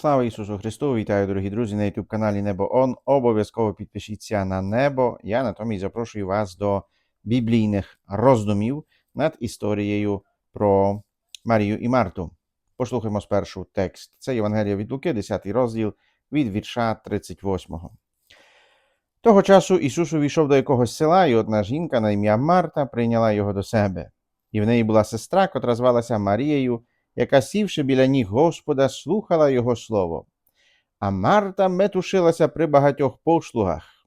Слава Ісусу Христу! Вітаю, дорогі друзі, на youtube каналі Небо Он. Обов'язково підпишіться на небо. Я натомість запрошую вас до біблійних роздумів над історією про Марію і Марту. Послухаймо спершу текст. Це Євангелія від Луки, 10 розділ від вірша 38. Того часу Ісус увійшов до якогось села, і одна жінка на ім'я Марта прийняла його до себе. І в неї була сестра, котра звалася Марією, яка, сівши біля ніг Господа, слухала його слово. А Марта метушилася при багатьох послугах.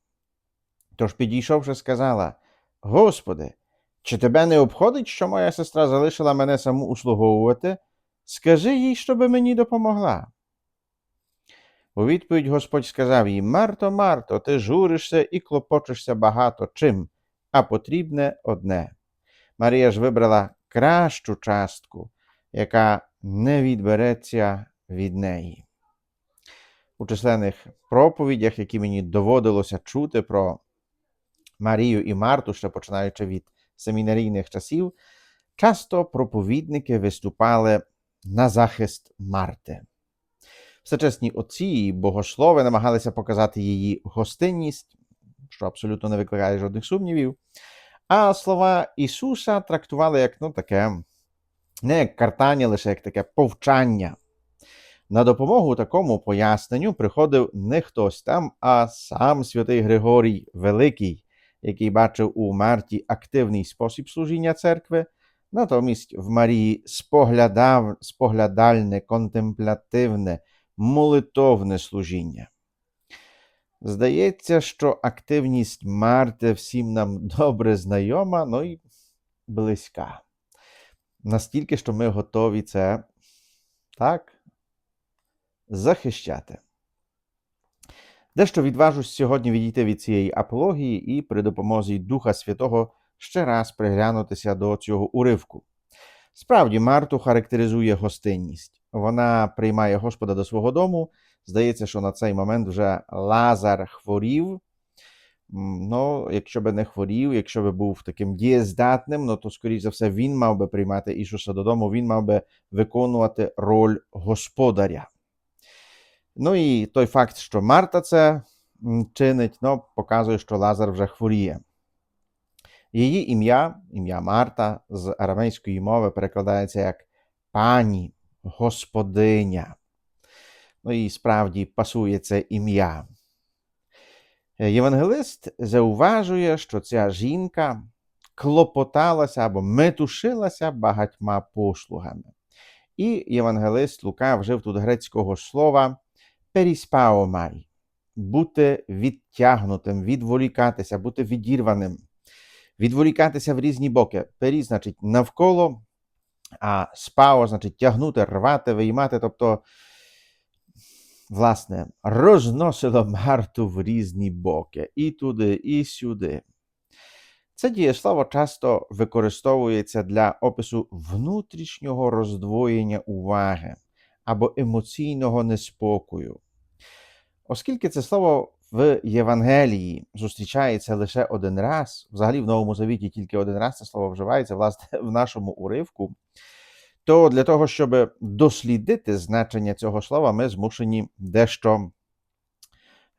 Тож, підійшовши, сказала: Господи, чи тебе не обходить, що моя сестра залишила мене саму услуговувати? Скажи їй, щоби мені допомогла. У відповідь Господь сказав їй: Марто, Марто, ти журишся і клопочешся багато чим, а потрібне одне. Марія ж вибрала кращу частку, яка не відбереться від неї. У численних проповідях, які мені доводилося чути про Марію і Марту, ще починаючи від семінарійних часів, часто проповідники виступали на захист Марти. Всечесні отці і богослови намагалися показати її гостинність, що абсолютно не викликає жодних сумнівів. А слова Ісуса трактували як ну, таке не як картання, лише як таке повчання. На допомогу такому поясненню приходив не хтось там, а сам святий Григорій Великий, який бачив у Марті активний спосіб служіння церкви, натомість в Марії споглядав, споглядальне, контемплятивне, молитовне служіння. Здається, що активність Марти всім нам добре знайома, ну і близька. Настільки, що ми готові це так захищати. Дещо відважусь сьогодні відійти від цієї апології і при допомозі Духа Святого ще раз приглянутися до цього уривку. Справді, Марту характеризує гостинність. Вона приймає Господа до свого дому. Здається, що на цей момент вже Лазар хворів. Ну, якщо би не хворів, якщо би був таким дієздатним, ну то, скоріш за все, він мав би приймати Ісуса додому, він мав би виконувати роль господаря. Ну і той факт, що Марта це чинить, ну, показує, що Лазар вже хворіє. Її ім'я, ім'я Марта з арамейської мови перекладається як пані, господиня. Ну і справді пасує це ім'я. Євангелист зауважує, що ця жінка клопоталася або метушилася багатьма послугами. І євангелист Лука вжив тут грецького слова періспаомай бути відтягнутим, відволікатися, бути відірваним, відволікатися в різні боки. Пері значить навколо, а спао значить тягнути, рвати, виймати. тобто власне, розносило Марту в різні боки, і туди, і сюди. Це дієслово часто використовується для опису внутрішнього роздвоєння уваги або емоційного неспокою. Оскільки це слово в Євангелії зустрічається лише один раз, взагалі в Новому Завіті тільки один раз це слово вживається, власне, в нашому уривку, то для того, щоб дослідити значення цього слова, ми змушені дещо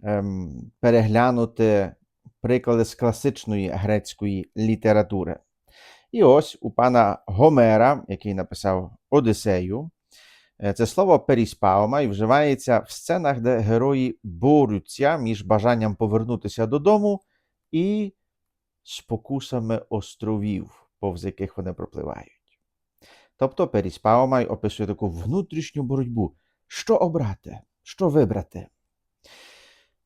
ем, переглянути приклади з класичної грецької літератури. І ось у пана Гомера, який написав Одисею, е, це слово періспаума і вживається в сценах, де герої борються між бажанням повернутися додому і спокусами островів, повз яких вони пропливають. Тобто Періспаомай описує таку внутрішню боротьбу. Що обрати, що вибрати?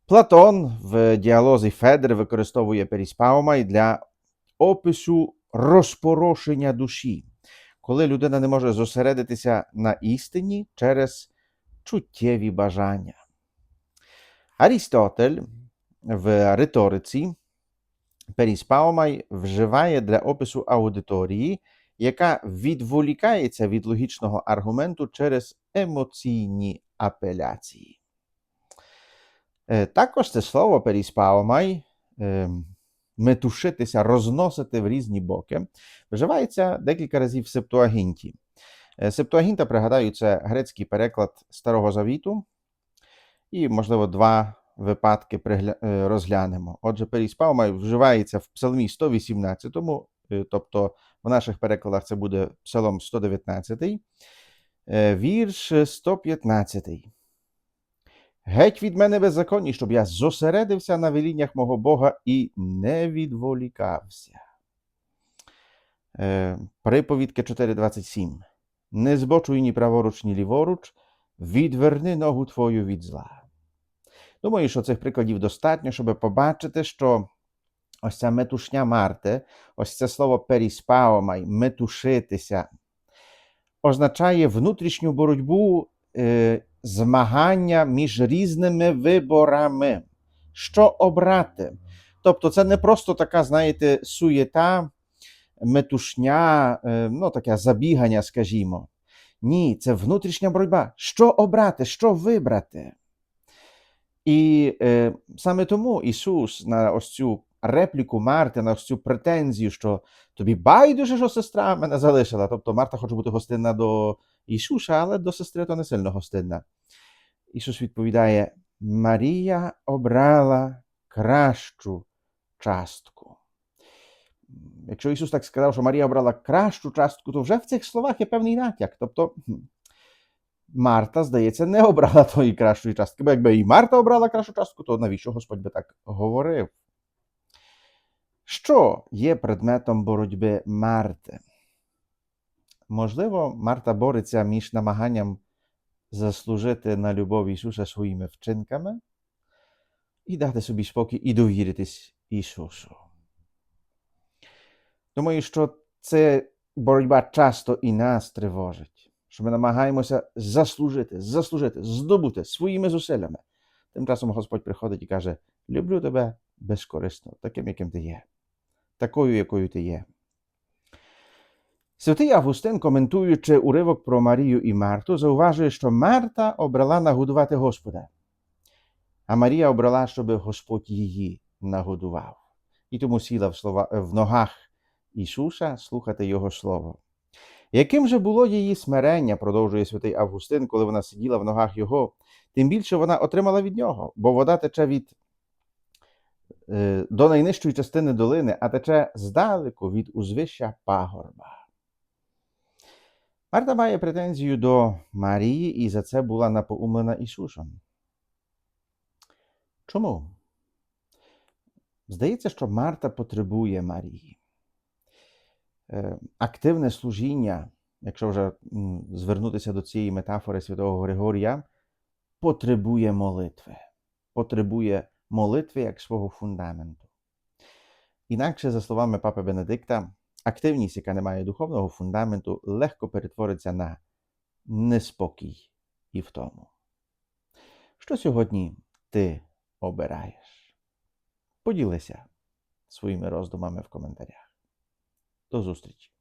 Платон в діалозі Федер використовує Періспаомай для опису розпорошення душі, коли людина не може зосередитися на істині через чуттєві бажання. Арістотель в риториці Періспаомай вживає для опису аудиторії яка відволікається від логічного аргументу через емоційні апеляції. Також це слово періспаомай метушитися, розносити в різні боки, вживається декілька разів в Септуагінті. Септуагінта, пригадаю, це грецький переклад Старого Завіту, І, можливо, два випадки е, розглянемо. Отже, періспаума вживається в Псалмі 118, е, тобто в наших перекладах це буде Псалом 119, е, вірш 115. Геть від мене беззаконні, щоб я зосередився на веліннях мого Бога і не відволікався. Е, Приповідки 4.27. Не збочуй ні праворуч, ні ліворуч, відверни ногу твою від зла. Думаю, що цих прикладів достатньо, щоб побачити, що ось ця метушня Марти, ось це слово періспаомай, метушитися, означає внутрішню боротьбу, е, змагання між різними виборами. Що обрати? Тобто, це не просто така, знаєте, суєта, метушня, е, ну, таке забігання, скажімо. Ні, це внутрішня боротьба. Що обрати, що вибрати? І е, саме тому Ісус на ось цю репліку Марти, на цю претензію, що тобі байдуже, що сестра мене залишила. Тобто Марта хоче бути гостинна до Ісуса, але до сестри то не сильно гостинна. Ісус відповідає: Марія обрала кращу частку. Якщо Ісус так сказав, що Марія обрала кращу частку, то вже в цих словах є певний натяк. Тобто Марта, здається, не обрала тої кращої частки. Бо якби і Марта обрала кращу частку, то навіщо Господь би так говорив? Що є предметом боротьби Марти? Можливо, Марта бореться між намаганням заслужити на любов Ісуса своїми вчинками і дати собі спокій і довіритись Ісусу. Думаю, що це боротьба часто і нас тривожить, що ми намагаємося заслужити, заслужити, здобути своїми зусиллями. Тим часом Господь приходить і каже: Люблю тебе безкорисно, таким, яким ти є, такою, якою ти є. Святий Августин, коментуючи уривок про Марію і Марту, зауважує, що Марта обрала нагодувати Господа, а Марія обрала, щоб Господь її нагодував. І тому сіла в, слова, в ногах Ісуса слухати Його Слово. Яким же було її смирення, продовжує святий Августин, коли вона сиділа в ногах Його, тим більше вона отримала від нього, бо вода тече від до найнижчої частини долини, а тече здалеку від узвища пагорба. Марта має претензію до Марії і за це була напоумлена Ісусом. Чому? Здається, що Марта потребує Марії. Е, Активне служіння, якщо вже звернутися до цієї метафори святого Григорія, потребує молитви. Потребує молитви як свого фундаменту. Інакше, за словами папи Бенедикта, активність, яка не має духовного фундаменту, легко перетвориться на неспокій і втому. Що сьогодні ти обираєш? Поділися своїми роздумами в коментарях. До зустрічі!